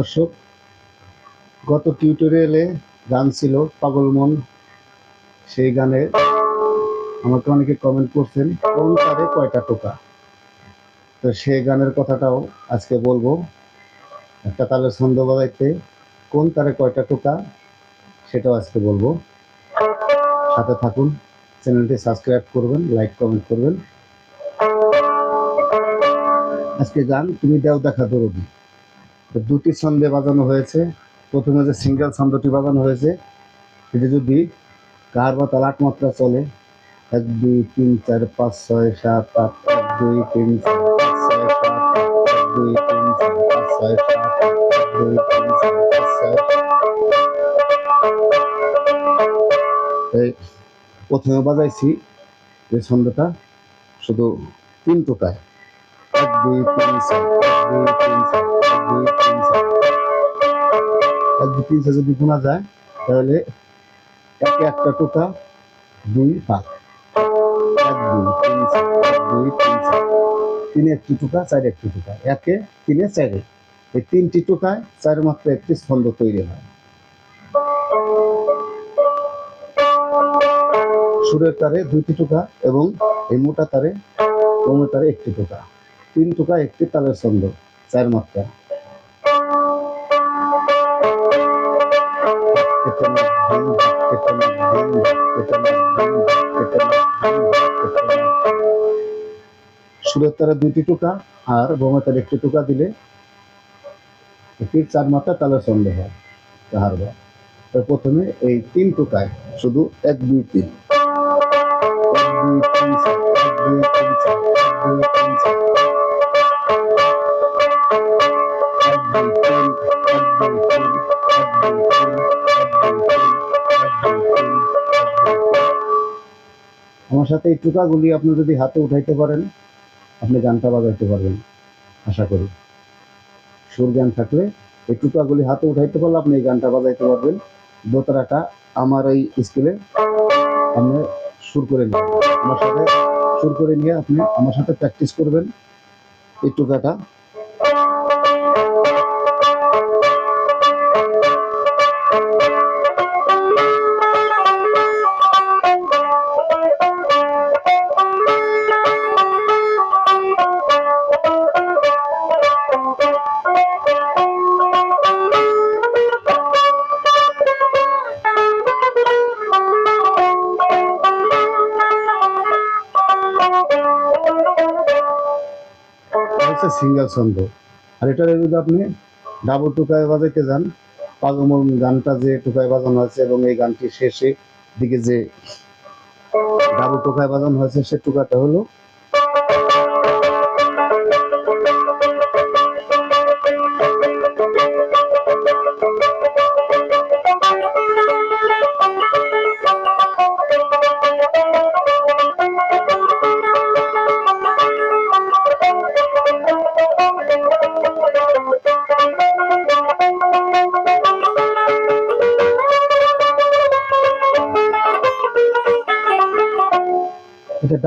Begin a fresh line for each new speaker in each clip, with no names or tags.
দর্শক, গত টিউটোরিয়ালে গান ছিল পাগল মন। সেই গানে আমাকে অনেকে কমেন্ট করছেন, কোন তারে কয়টা টোকা? তো সেই গানের কথাটাও আজকে বলব। একটা তালের ছন্দ বাজাইতে কোন তারে কয়টা টোকা, সেটাও আজকে বলব। সাথে থাকুন, চ্যানেলটি সাবস্ক্রাইব করবেন, লাইক কমেন্ট করবেন। আজকে গান তুমি দেও দেখা দরদি তো দুটি ছন্দে বাজানো হয়েছে। প্রথমে যে সিঙ্গেল ছন্দটি বাজানো হয়েছে, সেটি যদি কার বা তাল আট মাত্রা চলে, এক, দুই, তিন, চার, পাঁচ, ছয়, সাত, আট, এক, দুই, তিন, চার, পাঁচ, ছয় দুই, তিন পাঁচ দুই, তিন এই প্রথমে বাজাইছি এই ছন্দটা শুধু তিন টোকায়। এক, দুই, তিন, চার যদি গোনা যায় তাহলে একে একটা টোকা দুই পাক এক দুই তিন চার দুই তিন তিনে একটি টোকা চার একটি টোকা একে তিনে চারে এই তিনটি টোকায় চার মাত্র একটি ছন্দ তৈরি হয় সুরের তারে দুইটি টোকা এবং এই মোটা তারে কমের তারে একটি টোকা তিন টোকা একটি তালের ছন্দ, চার মাত্রা। সুরের তারে দুইটি টুকা আর বোমের তারে একটি টুকা দিলে একটি চার মাত্রা তালের ছন্দ হয়, তাহার বা। প্রথমে এই তিন টুকায় শুধু এক, দুই, তিন। এক, দুই, তিন এক, দুই, তিন এক, দুই, তিন সাথে এই টুকাগুলি আপনি যদি হাতে উঠাইতে পারেন, আপনি গানটা বাজাইতে পারবেন, আশা করি। সুর জ্ঞান থাকলে এই টুকাগুলি হাতে উঠাইতে পারলে আপনি এই গানটা বাজাইতে পারবেন। দোতারাটা আমার এই স্কেলে আপনি সুর করে নিন। আমার সাথে সুর করে নিয়ে আপনি আমার সাথে প্র্যাকটিস করবেন। এই টুকাটা হচ্ছে সিঙ্গেল ছন্দ। আর এটার যদি আপনি ডাবল টুকায় বাজাইতে যান পাগমন গানটা যে টুকায় বাজানো হয়েছে এবং এই গানটি শেষে দিকে যে ডাবল টুকায় বাজানো হয়েছে, সে টুকাটা হলো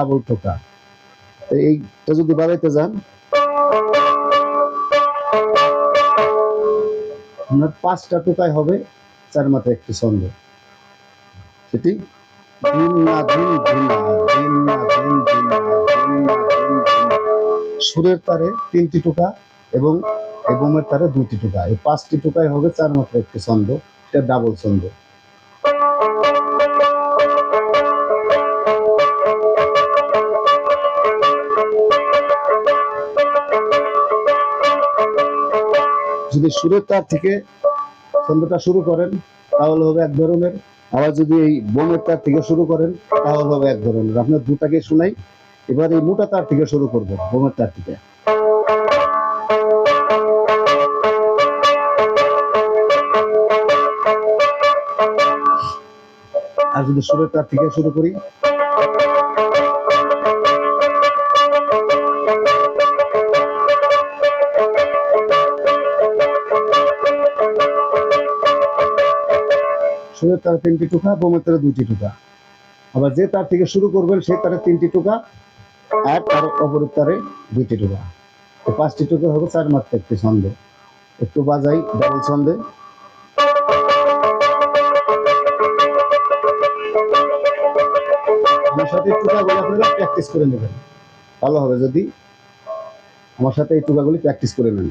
ডাবল টোকা। তো এইটা যদি বাজাইতে যান, আপনার পাঁচটা টোকায় হবে চার মাথায় একটি ছন্দ। সেটি। সুরের তারে তিনটি টোকা এবং বোমের তারে দুইটি টোকা। এই পাঁচটি টোকায় হবে চার মাত্রা একটি ছন্দ, এটা ডাবল ছন্দ। যদি সুরের তার থেকে ছন্দটা শুরু করেন, তাহলে হবে এক ধরনের। আবার যদি এই বোমের তার থেকে শুরু করেন, তাহলে হবে এক ধরনের। আপনার দুটাকে শোনাই, এবার এই মোটা তার থেকে শুরু করব বোমের তার থেকে। আর যদি সুরের তার থেকে শুরু করি সুরের তারে তিনটি টুকা বোমের তারে দুইটি টুকা আবার যে তার থেকে শুরু করবেন, সে তারে তিনটি টুকা আর তার অপরের তারে দুইটি টুকা পাঁচটি টুকা হবে চার মাত্রা একটি ছন্দ। একটু বাজাই ডাবল ছন্দে। আমার সাথে টুকাগুলো আপনারা প্র্যাকটিস করে নেবেন। ভালো হবে যদি আমার সাথে এই টুকাগুলি প্র্যাকটিস করে নেন।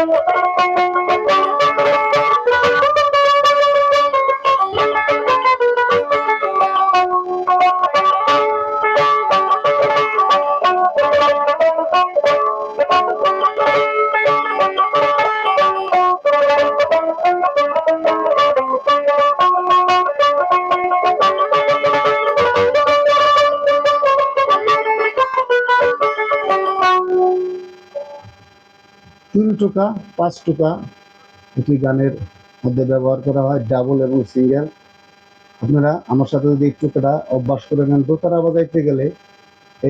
Thank you. তিন টোকা, পাঁচ টোকা এটি গানের মধ্যে ব্যবহার করা হয়, ডাবল এবং সিঙ্গেল। আপনারা আমার সাথে যদি এই টোকাটা অভ্যাস করে নেন, দোতারা বাজাইতে গেলে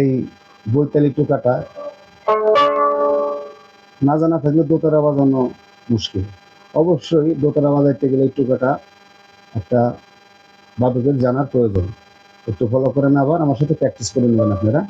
এই বৈতালি টোকাটা না জানা থাকলে দোতারা বাজানো মুশকিল। অবশ্যই দোতারা বাজাইতে গেলে এই টোকাটা একটা বাদকের জানার প্রয়োজন। একটু ফলো করেন আবার, আমার সাথে প্র্যাকটিস করে নেবেন আপনারা।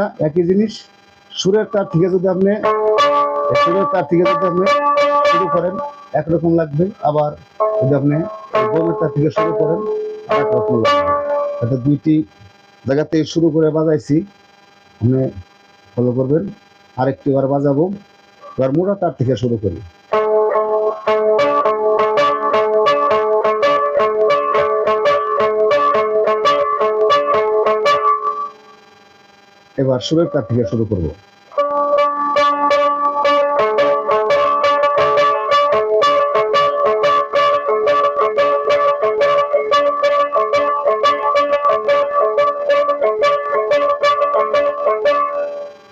জিনিসটা একই জিনিস। সুরের তার থেকে যদি আপনি সুরের তার থেকে যদি আপনি শুরু করেন একরকম লাগবে। আবার যদি আপনি গমের তার থেকে শুরু করেন একরকম লাগবে। এটা দুইটি জায়গাতে শুরু করে বাজাইছি। আপনি ফলো করবেন। আরেকটি বার বাজাবো। এবার মোটা তার থেকে শুরু করি। এবার সুরের তার থেকে শুরু করব।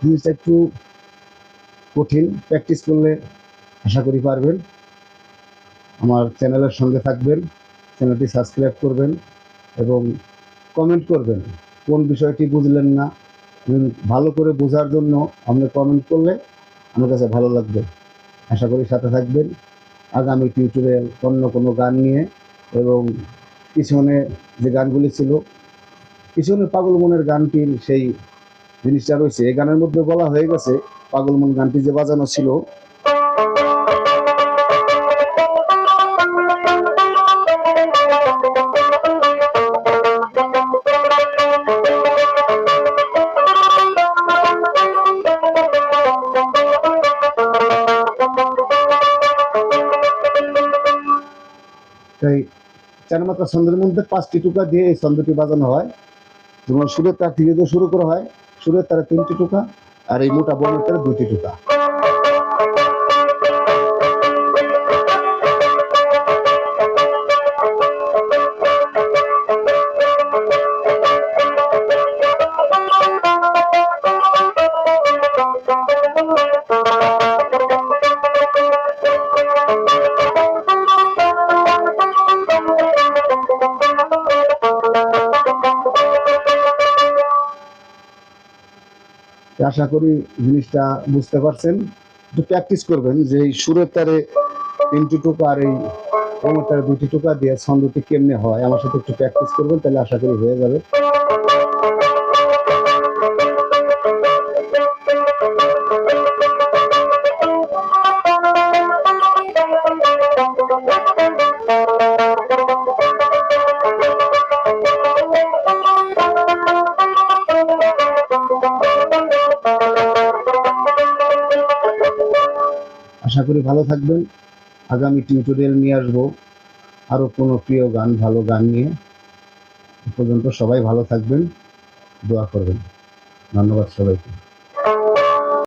জিনিসটা একটু কঠিন, প্র্যাকটিস করলে আশা করি পারবেন। আমার চ্যানেলের সঙ্গে থাকবেন, চ্যানেলটি সাবস্ক্রাইব করবেন এবং কমেন্ট করবেন, কোন বিষয়টি বুঝলেন না ভালো করে বোঝার জন্য আপনি কমেন্ট করলে আমার কাছে ভালো লাগবে। আশা করি সাথে থাকবেন। আগামী টিউটোরিয়াল অন্য কোনো গান নিয়ে এবং পিছনে যে গানগুলি ছিল, পিছনে পাগল মনের গানটির সেই জিনিসটা রয়েছে। এই গানের মধ্যে বলা হয়ে গেছে, পাগল মন গানটি যে বাজানো ছিল চার মাত্রা ছন্দের মধ্যে পাঁচটি টুকা দিয়ে এই ছন্দটি বাজানো হয়। যেমন সুরের তার থেকে শুরু করা হয়। সুরের তারা তিনটি টুকা আর এই মোটা বর্ণের তারা দুটি টুকা আশা করি জিনিসটা বুঝতে পারছেন। একটু প্র্যাকটিস করবেন যে এই সুরের তারে তিনটি টোকা আর এই কোমর তারে দুইটি টোকা দিয়ে ছন্দটি কেমনে হয়, আমার সাথে একটু প্র্যাকটিস করবেন, তাহলে আশা করি হয়ে যাবে। করি, ভালো থাকবেন। আগামী টিউটোরিয়াল নিয়ে আসব আরও কোনো প্রিয় গান, ভালো গান নিয়ে। পর্যন্ত সবাই ভালো থাকবেন, দোয়া করবেন। ধন্যবাদ সবাইকে।